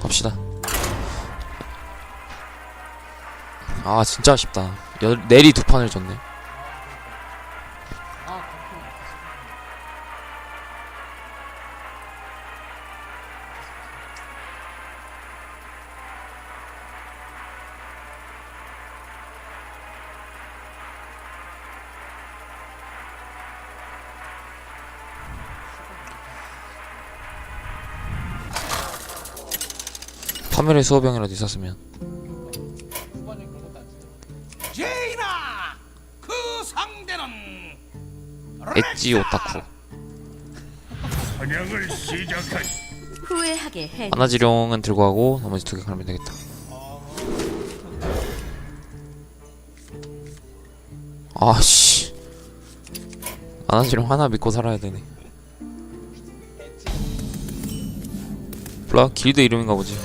갑시다. 아 진짜 아쉽다. 열, 내리 두 판을 졌네 파멸의 수호병이라도 있었으면. 제이나 그 상대는 엣지 오타쿠. 사냥을 시작하지. 후회하게 해. 하나지룡은 들고 가고 나머지 두 개 가면 되겠다. 아씨. 하나지룡 하나 믿고 살아야 되네. 몰라 길드 이름인가 보지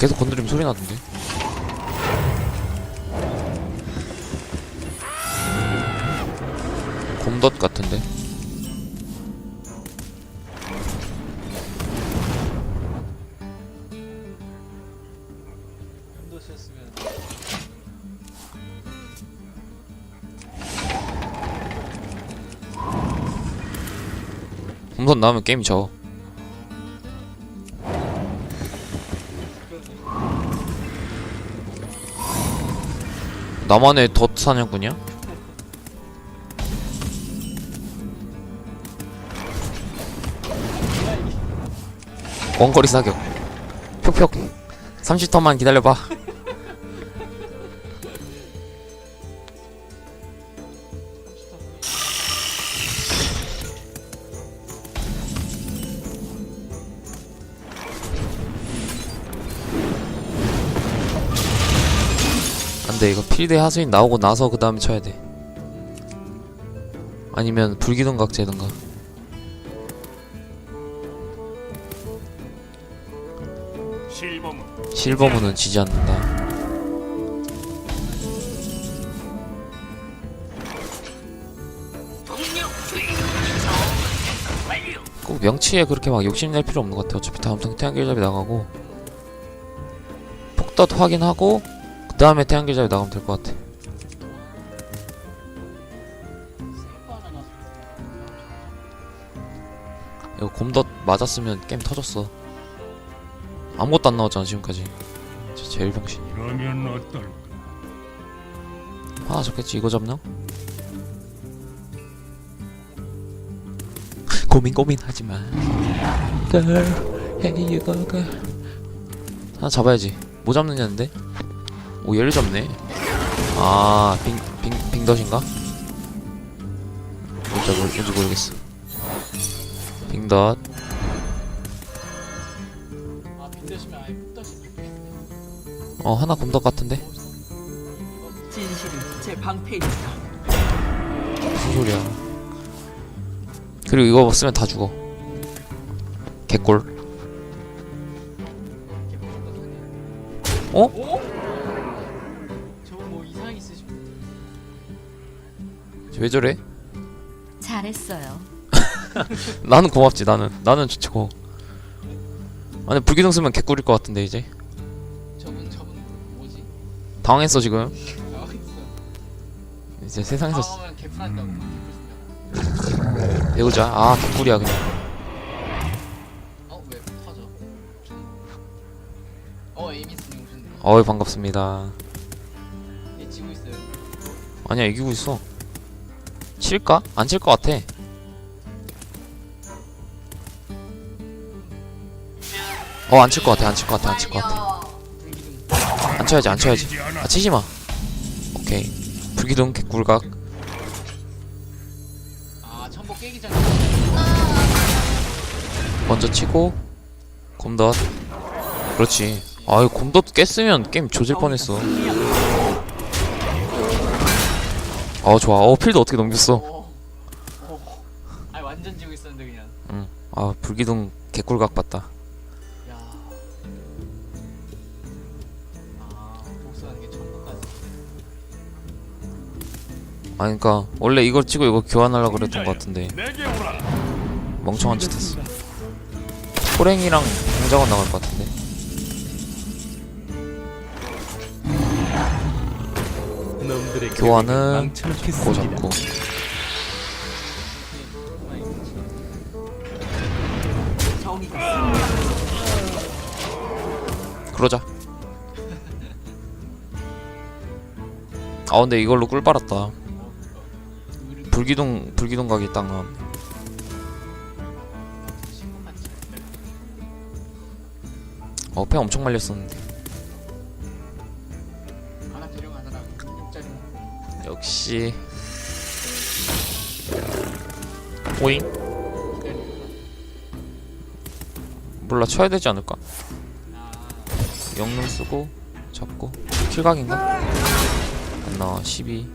계속 건드리면 소리 나던데. 곰덧 같은데? 곰덧 나오면 게임이 져 나만의 덫 사냥꾼이야? 원거리 사격 표 표. 30턴만 기다려봐 안돼 이거 필드 하수인 나오고 나서 그 다음에 쳐야 돼. 아니면 불기둥 각제든가. 실범은 실버문은 지지 않는다. 꼭 명치에 그렇게 막 욕심낼 필요 없는 것 같아 어차피 다음 턴 태양길잡이 나가고. 폭덧 확인하고 그 다음에 태양길잡이 나가면 될 것 같아. 이거 곰덧 맞았으면 게임 터졌어. 아무것도 안 나왔잖아 지금까지. 제일 병신 이러면 어떨까? 하나 잡겠지 이거 잡나? 고민 고민하지마. Girl hey you go girl. 하나 잡아야지. 뭐 잡느냐는데? 오 얘를 잡네 아 빙 빙 빙덧인가? 뭔지 모르, 뭔지 모르겠어 빙덧 어 하나 곰덧 같은데? 진실은 제 방패에 있다. 무슨 소리야 그리고 이거 쓰면 다 죽어 개꿀 어? 왜 저래? 잘했어요. 나는 고맙지 나는 나는 좋고 아니 불기둥 쓰면 개꿀일 것 같은데 이제 저분 저분 뭐지? 당황했어 지금 아 있어. 이제 세상에서 개판한다고. 음. 개판한다고. 배우자 아 개꿀이야 그냥 어왜 터져? 어 오셨네. 어이 반갑습니다 얘 지고 있어요. 아니야 이기고 있어 칠까? 안 칠 것 같아 어 안 칠 것 같아 안 칠 것 같아 안 칠 것 같아. 안 쳐야지 안 쳐야지. 아 치지마 오케이 불기둥 개꿀각. 먼저 치고 곰덧 그렇지 아유 곰덧 깼으면 게임 조질 뻔했어 어 좋아 어 필드 어떻게 넘겼어 어. 어. 아니 완전 지고 있었는데 그냥. 아 불기둥 개꿀각 봤다 야. 아 복수하는 게 전부까지. 아 그니까 원래 이걸 찍고 이거 교환하려고 그랬던 것 같은데 멍청한 짓 했어 호랭이랑 공작원 나갈 것 같은데 놈들의 교환은 고. 잡고 그러자. 아 근데 이걸로 꿀 빨았다. 불기둥 불기둥 각이 딱 나왔네 어패 엄청 말렸었는데 역시. 오잉? 몰라 쳐야 되지 않을까? 영능 쓰고 잡고. 킬각인가? 안 나와. 12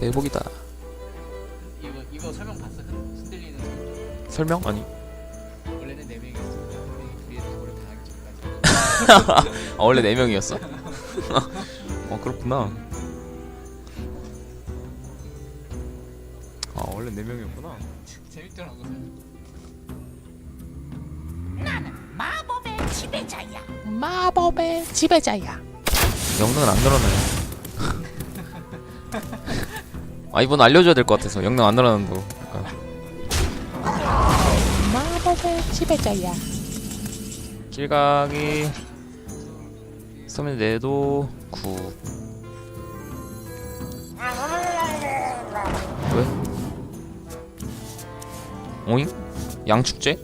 내복이다 이거 이거 설명 봤어? 흔- 흔들리는 거. 설명? 아니 원래는 4명이었어. 뒤에서 저를 당하기 전까지. 아 원래 4명이었어? 어 그렇구나 아 원래 4명이었구나 재밌더라고. 마법의 지배자야. 영능은 안 늘어나요 아 이번 알려줘야 될 것 같아서 영능 안 늘어난다고 마법의 지배자야. 길각이 서면 내도 9 왜? 오잉? 양축제?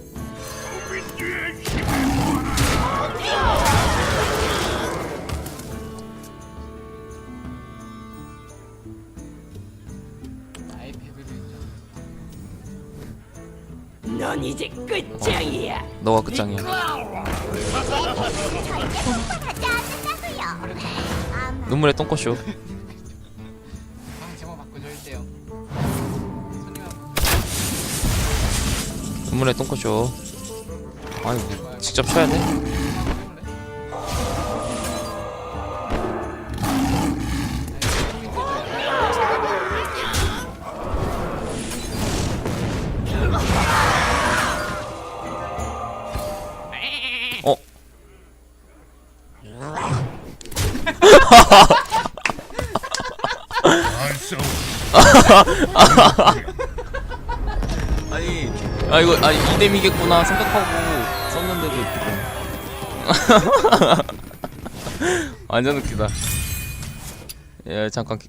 넌 이제 끝장이야. 너가 끝장이야 눈물의 똥꼬쇼 제목 눈물의 똥꼬쇼 아니 뭐 직접 쳐야 돼? 아니 아 이거 아 이뎀이겠구나 생각하고 썼는데도 완전 웃기다. 예 잠깐 기-